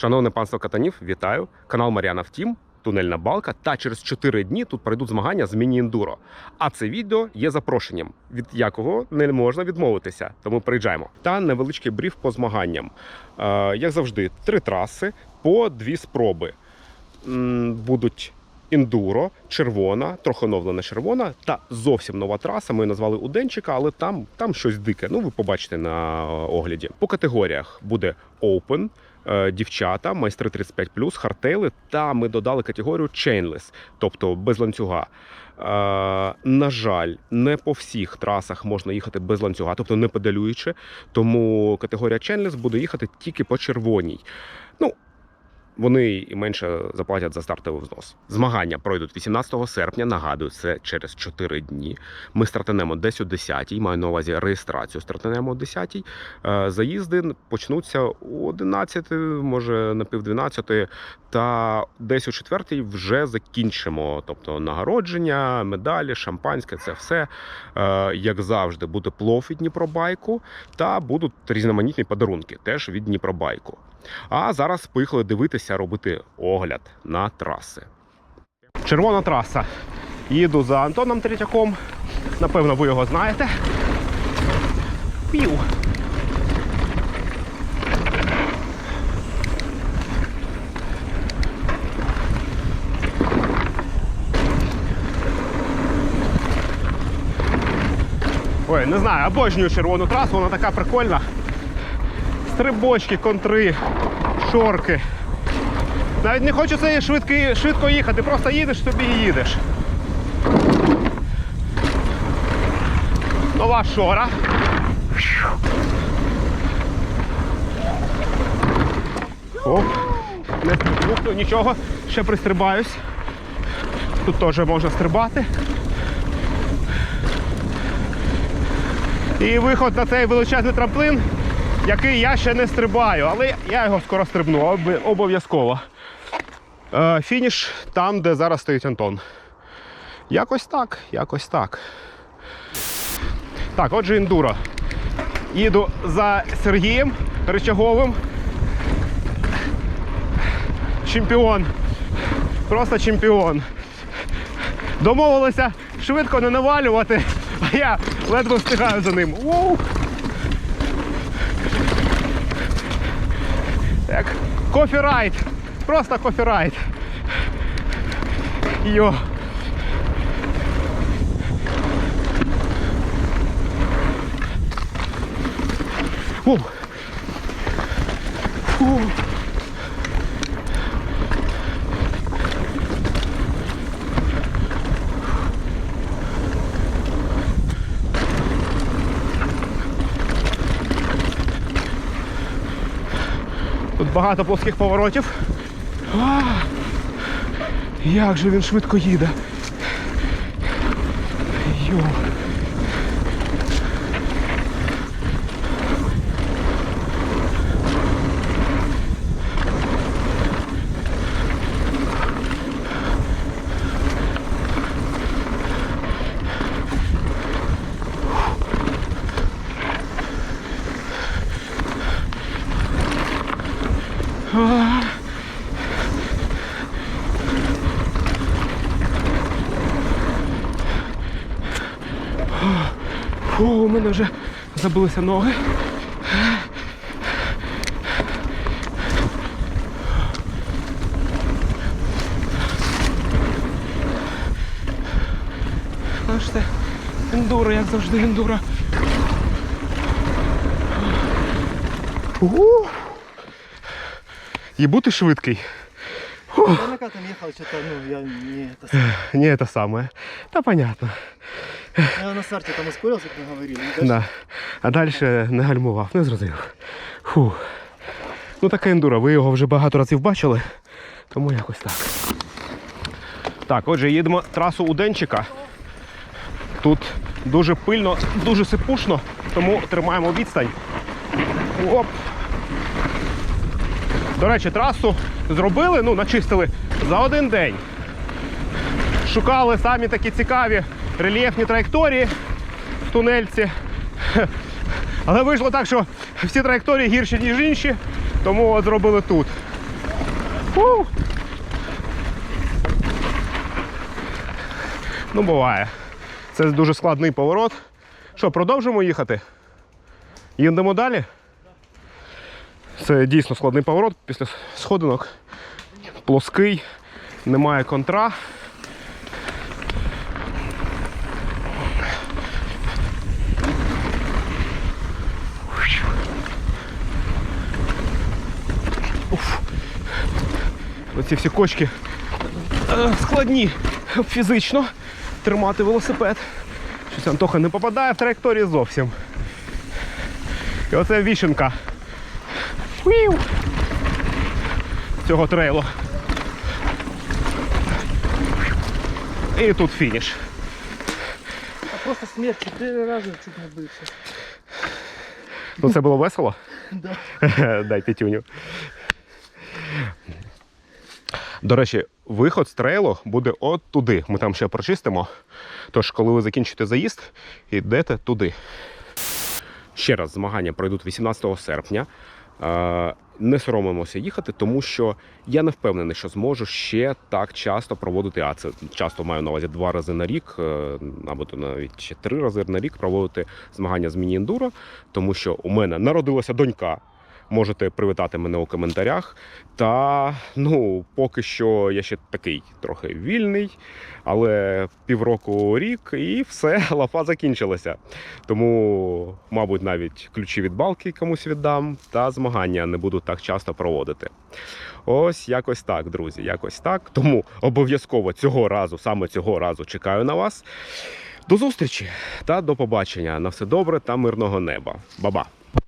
Шановне панство катанів, вітаю! Канал Маріана Втім, тунельна балка. Та через 4 дні тут пройдуть змагання з міні-ендуро. А це відео є запрошенням, від якого не можна відмовитися. Тому приїжджаємо. Та невеличкий бриф по змаганням. Е, як завжди, три траси по дві спроби. М, Будуть ендуро, червона, трохи оновлена червона та зовсім нова траса. Ми її назвали Уденчика, але там, там щось дике. Ну, ви побачите на огляді. По категоріях буде Open, е, дівчата, майстри 35+, хартели, та ми додали категорію Chainless, тобто без ланцюга. Е, на жаль, не по всіх трасах можна їхати без ланцюга, тобто не педалюючи. Тому категорія Chainless буде їхати тільки по червоній. Ну, вони і менше заплатять за стартовий взнос. Змагання пройдуть 18 серпня. Нагадую, це через 4 дні. Ми стартанемо десь о 10-й, маю на увазі реєстрацію. Стартанемо о 10-й. Е, Заїзди почнуться о 11, може на пів 12, та десь о 4 вже закінчимо. Тобто нагородження, медалі, шампанське це все. Е, Як завжди, буде плов від Дніпробайку та будуть різноманітні подарунки теж від Дніпробайку. А зараз поїхали дивитися, робити огляд на траси. Червона траса. Їду за Антоном Третьяком. Напевно, ви його знаєте. Пів. Ой, не знаю, обожнюю червону трасу, вона така прикольна. Стрибочки, контри, шорки. Навіть не хочеться швидко, швидко їхати, просто їдеш собі і їдеш. Нова шора. Оп. Не стрибну, нічого, ще пристрибаюсь. Тут теж можна стрибати. І виход на цей величезний трамплин, який я ще не стрибаю, але я його скоро стрибну, об- обов'язково. Е, фініш там, де зараз стоїть Антон. Якось так, якось так. Так, отже, ендуро. Їду за Сергієм Ричаговим. Чемпіон. Просто чемпіон. Домовилися швидко не навалювати, а я ледве встигаю за ним. Ууу! Як кофірайт. Просто кофірайт. Йо. Фу. Фу. Багато плоских поворотів. А, як же він швидко їде. Йо. Фу, у мене вже забилися ноги. Бачите, ендуро, як завжди, ендуро. У. І бути швидкий. Я на катом ехал, что-то, ну, я не это самое. Не це саме. Та понятно. Я на старте там ускорился, как мы говорили. дальше Да. А далі не гальмував, не зрозумів. Фу. Ну таке ендуро, ви його вже багато разів бачили, тому якось так. Так, отже, їдемо трасу Уденчика. Тут дуже пильно, дуже сипушно, тому тримаємо відстань. Оп. До речі, трасу зробили, ну, начистили за один день. Шукали самі такі цікаві рельєфні траєкторії в тунельці. Але вийшло так, що всі траєкторії гірші, ніж інші, тому зробили тут. Фу. Ну, буває. Це дуже складний поворот. Що, продовжимо їхати? Їдемо далі? Це дійсно складний поворот після сходинок. Плоский, немає контра. Оці всі кочки е, складні фізично тримати велосипед. Щось Антоха не попадає в траєкторію зовсім. І оце вішенка. Уіу! Цього трейлу. І тут фініш. А просто смерть чотири рази чуть не бився. Ну це було весело. Да. Дай п'ятюню. До речі, виход з трейлу буде от туди. Ми там ще прочистимо. Тож, коли ви закінчите заїзд, йдете туди. Ще раз змагання пройдуть 18 серпня. Не соромимося їхати, тому що я не впевнений, що зможу ще так часто проводити, а це часто маю на увазі два рази на рік, е, або то навіть ще три рази на рік проводити змагання з міні-ендуро, тому що у мене народилася донька. Можете привітати мене у коментарях. Та ну, поки що я ще такий трохи вільний, але півроку рік і все, лафа закінчилася. Тому, мабуть, навіть ключі від балки комусь віддам, та змагання не буду так часто проводити. Ось якось так, друзі, якось так. Тому обов'язково цього разу, саме цього разу, чекаю на вас. До зустрічі та до побачення. На все добре та мирного неба. Ба-ба!